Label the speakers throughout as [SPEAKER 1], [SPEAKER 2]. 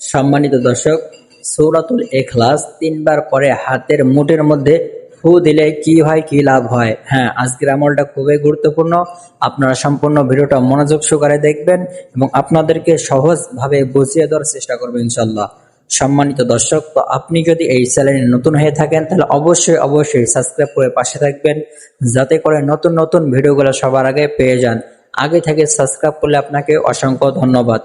[SPEAKER 1] সম্মানিত দর্শক, সৌরাতুল এখলাস তিনবার পরে হাতের মুঠের মধ্যে ফু দিলে কি হয়, কি লাভ হয়? হ্যাঁ আজকের আমলটা খুবই গুরুত্বপূর্ণ। আপনারা সম্পূর্ণ ভিডিওটা মনোযোগ সহকারে দেখবেন এবং আপনাদেরকে সহজভাবে বুঝিয়ে দেওয়ার চেষ্টা করবেন ইনশাল্লাহ সম্মানিত দর্শক, তো আপনি যদি এই চ্যানেলে নতুন হয়ে থাকেন, তাহলে অবশ্যই অবশ্যই সাবস্ক্রাইব করে পাশে থাকবেন, যাতে করে নতুন নতুন ভিডিওগুলো সবার আগে পেয়ে যান। আগে থেকে সাবস্ক্রাইব করলে আপনাকে অসংখ্য ধন্যবাদ।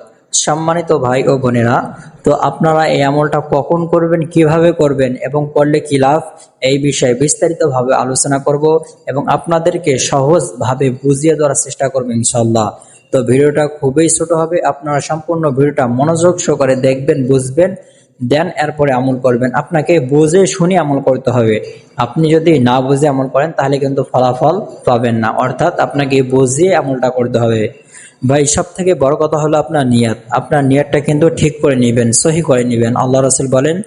[SPEAKER 1] সম্মানিত ভাই ও বোনেরা, তো আপনারা এই আমলটা কখন করবেন, কীভাবে করবেন এবং করলে কি লাভ, এই বিষয়ে বিস্তারিতভাবে আলোচনা করব এবং আপনাদেরকে সহজভাবে বুঝিয়ে দেওয়ার চেষ্টা করব ইনশাল্লাহ তো ভিডিওটা খুবই ছোট হবে, আপনারা সম্পূর্ণ ভিডিওটা মনোযোগ সহকারে দেখবেন, বুঝবেন, দেন এরপরে আমল করবেন। আপনাকে বুঝে শুনে আমল করতে হবে। আপনি যদি না বুঝে আমল করেন, তাহলে কিন্তু ফলাফল পাবেন না। অর্থাৎ আপনাকে বুঝিয়ে আমলটা করতে হবে। ভাই সব থেকে বড় কথা হলো আপনার নিয়াত। আপনার নিয়াতটা কিন্তু ঠিক করে নেবেন, সহি করে নেবেন। আল্লাহ রসুল বলেন,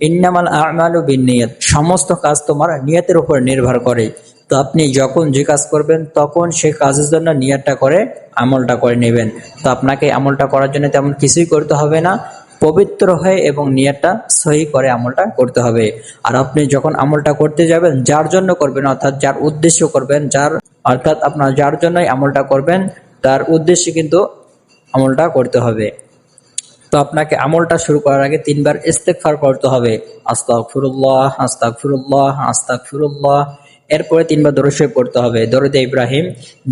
[SPEAKER 1] ইন্নামাল আমালু বিন নিয়াত সমস্ত কাজ তোমার নিয়াতের উপর নির্ভর করে। তো আপনি যখন যে কাজ করবেন, তখন সেই কাজের জন্য নিয়াতটা করে, আমলটা করে নেবেন। তো আপনাকে আমলটা করার জন্য তেমন কিছুই করতে হবে না। পবিত্র হয়ে এবং নিয়াতটা সহি করে আমলটা করতে হবে। আর আপনি যখন আমলটা করতে যাবেন, যার জন্য করবেন, অর্থাৎ যার উদ্দেশ্য করবেন, যার অর্থাৎ আপনার যার জন্যই আমলটা করবেন তার উদ্দেশ্যে কিন্তু আমলটা করতে হবে। তো আপনাকে আমলটা শুরু করার আগে তিনবার ইস্তেকফার করতে হবে। আস্তাক ফুরুল্লাহ আস্তাক ফুরুল্লাহ আস্তাক ফুরুল্লাহ এরপরে তিনবার দরশেব পড়তে হবে। দরদে ইব্রাহিম,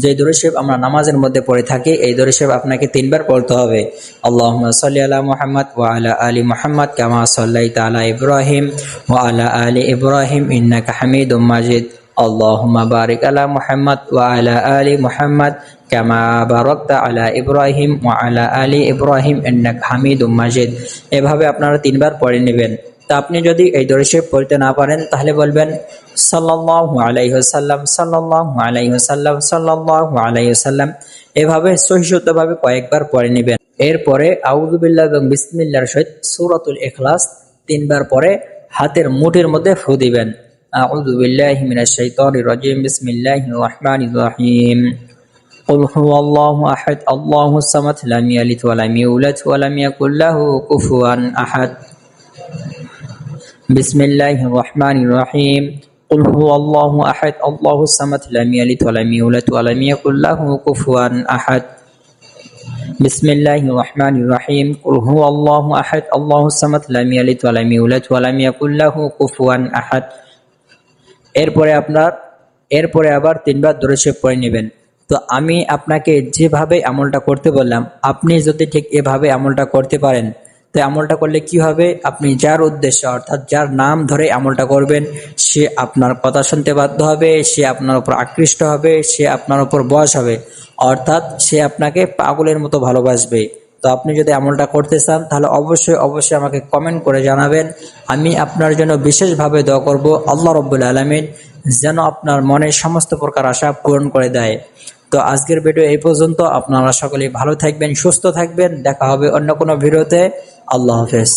[SPEAKER 1] যে দরশেব আমরা নামাজের মধ্যে পড়ে থাকি, এই দরশেব আপনাকে তিনবার পড়তে হবে। আল্লাহ সাল্লি আলা মোহাম্মদ ওয়া আলা আলী মোহাম্মদ কামা সাল্লাই তালা ইব্রাহিম ওয়া আল্লাহ আলী ইব্রাহিম ইন্নাকা হামিদ মাজিদ। আল্লাহ বারিক আলা মোহাম্মদ ওয়া আলা আলী মোহাম্মদ কামা বারকতা আলা ইব্রাহিম ও এভাবে আপনারা তিনবার পড়ে নেবেন। তা আপনি যদি এই পড়তে না পারেন, তাহলে বলবেন এভাবে কয়েকবার পড়ে নেবেন। এরপরে আউদুবিল্লা এবং বিসমিল্লার সহিত সুরাতুল এখলাস তিনবার পরে হাতের মুঠের মধ্যে ফু দিবেন। আউদুবিল্লাহ মিনাশ শাইতানির রাজিম, বিসমিল্লাহির রহমানির রহিম। قل هو الله أحد الله الصمد لم يلد ولم يولد ولم يكن له كفوا أحد بسم الله الرحمن الرحيم قل هو الله أحد الله الصمد لم يلد ولم يولد ولم يكن له كفوا أحد بسم الله الرحمن الرحيم قل هو الله أحد الله الصمد لم يلد ولم يولد ولم يكن له كفوا أحد এরপরে আপনার এরপরে আবার তিনবার দরুদ পড়ে নেবেন তো আমি আপনাকে যেভাবে আমলটা করতে বললাম, আপনি যদি ঠিক এভাবে আমলটা করতে পারেন, তো আমলটা করলে কি হবে? আপনি যার উদ্দেশ্য, অর্থাৎ যার নাম ধরে আমলটা করবেন, সে আপনার কথা শুনতে বাধ্য হবে, সে আপনার উপর আকৃষ্ট হবে, সে আপনার উপর বয়স হবে, অর্থাৎ সে আপনাকে পাগলের মতো ভালোবাসবে। তো আপনি যদি আমলটা করতে চান, তাহলে অবশ্যই অবশ্যই আমাকে কমেন্ট করে জানাবেন। আমি আপনার জন্য বিশেষভাবে দোয়া করব, আল্লাহ রব্বুল আলমিন যেন আপনার মনের সমস্ত প্রকার আশা পূরণ করে দেয়। তো আজকের ভিডিও এই পর্যন্ত। আপনারা সকলেই ভালো থাকবেন, সুস্থ থাকবেন। দেখা হবে অন্য কোনো ভিডিওতে। আল্লাহ হাফেজ।